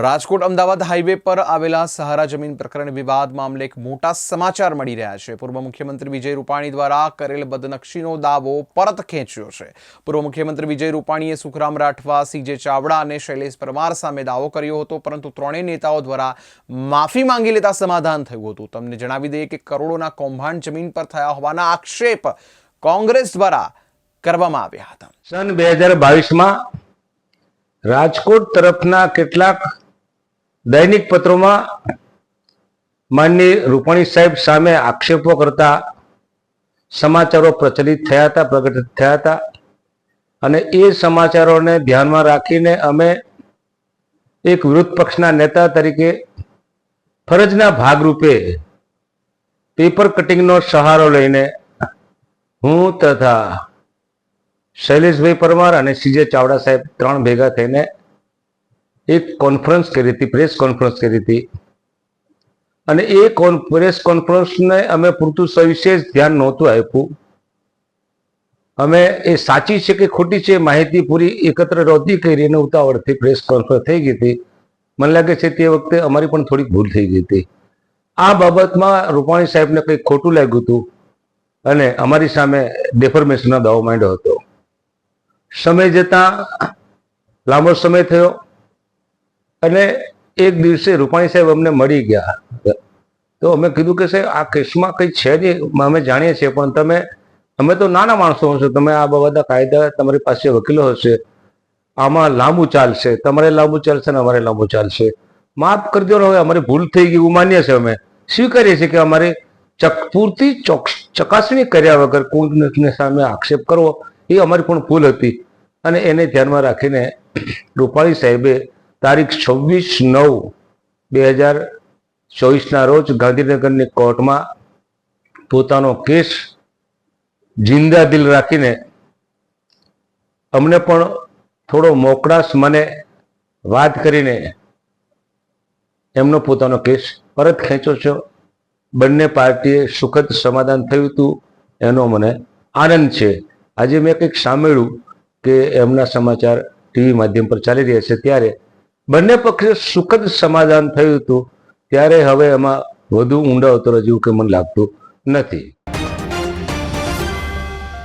Rajkot Ahmedabad highway પર આવેલા સહારા જમીન પ્રકરણ વિવાદ મામલે એક મોટા સમાચાર મળી રહ્યા છે. પૂર્વ મુખ્યમંત્રી વિજય રૂપાણી દ્વારા કરેલ બદનક્ષીનો દાવો પરત ખેંચ્યો છે. પૂર્વ મુખ્યમંત્રી વિજય રૂપાણીએ સુખરામ રાઠવા, સીજે ચાવડા અને શૈલેષ પરમાર સામે દાવો કર્યો હતો, પરંતુ ત્રણેય નેતાઓ દ્વારા માફી માંગી લેતા સમાધાન થયું હતું. તમને જણાવી દઈએ કે કરોડોના કૌભાંડ જમીન પર થયા હોવાના આક્ષેપ કોંગ્રેસ દ્વારા કરવામાં આવ્યા હતા. સન બે હજાર બાવીસમાં રાજકોટ તરફના કેટલાક દૈનિક પત્રોમાં માનની રૂપાણી સાહેબ સામે આક્ષેપો કરતા સમાચારો પ્રચલિત થયા હતા, પ્રગટ થયા હતા અને એ સમાચારોને ધ્યાનમાં રાખીને અમે એક વિરોધ પક્ષના નેતા તરીકે ફરજના ભાગરૂપે પેપર કટિંગનો સહારો લઈને હું તથા શૈલેષભાઈ પરમાર અને સીજે ચાવડા સાહેબ ત્રણ ભેગા થઈને એક કોન્ફરન્સ કરી હતી પ્રેસ કોન્ફરન્સ કરી હતી. અને એ પ્રેસ કોન્ફરન્સને અમે પૂરતું સવિશેષ ધ્યાન નહોતું આપ્યું. અમે એ સાચી છે કે ખોટી છે માહિતી પૂરી એકત્ર નહોતી કરી અને ઉતાવળથી પ્રેસ કોન્ફરન્સ થઈ ગઈ હતી. મને લાગે છે તે વખતે અમારી પણ થોડીક ભૂલ થઈ ગઈ હતી. આ બાબતમાં રૂપાણી સાહેબને કંઈક ખોટું લાગ્યું હતું અને અમારી સામે ડેફોર્મેશનનો દાવો માંડ્યો હતો. સમય જતાં લાંબો સમય થયો. અને એક દિવસે રૂપાણી સાહેબ અમને મળી ગયા. તો અમે કીધું કે સાહેબ, આ કેસમાં કંઈ છે નહીં અમે જાણીએ છીએ, પણ તમે, અમે તો નાના માણસો હશો, તમે આ બધા કાયદા, તમારી પાસે વકીલો હશે, આમાં લાંબુ ચાલશે, તમારે લાંબુ ચાલશે ને અમારે લાંબુ ચાલશે. માફ કરી દો ને હવે, અમારી ભૂલ થઈ ગઈ, એવું માનીએ છીએ અમે. સ્વીકારીએ છીએ કે અમારે પૂરતી ચકાસણી કર્યા વગર કોઈને સામે આક્ષેપ કરવો, એ અમારી પણ ભૂલ હતી. અને એને ધ્યાનમાં રાખીને રૂપાણી સાહેબે તારીખ છવ્વીસ નવ બે હજાર ચોવીસના રોજ ગાંધીનગરની કોર્ટમાં પોતાનો કેસ જિંદા દિલ રાખીને અમને પણ થોડો મોકળાશ મને વાત કરીને એમનો પોતાનો કેસ પરત ખેંચો છો. બંને પાર્ટીએ સુખદ સમાધાન થયું હતું, એનો મને આનંદ છે. આજે મેં કંઈક સાંભળ્યું કે એમના સમાચાર ટીવી માધ્યમ પર ચાલી રહ્યા છે. ત્યારે બંને પક્ષે સુખદ સમાધાન થયું હતું, ત્યારે હવે એમાં વધુ ઊંડા ઉતરવા જેવું કે મને લાગતું નથી.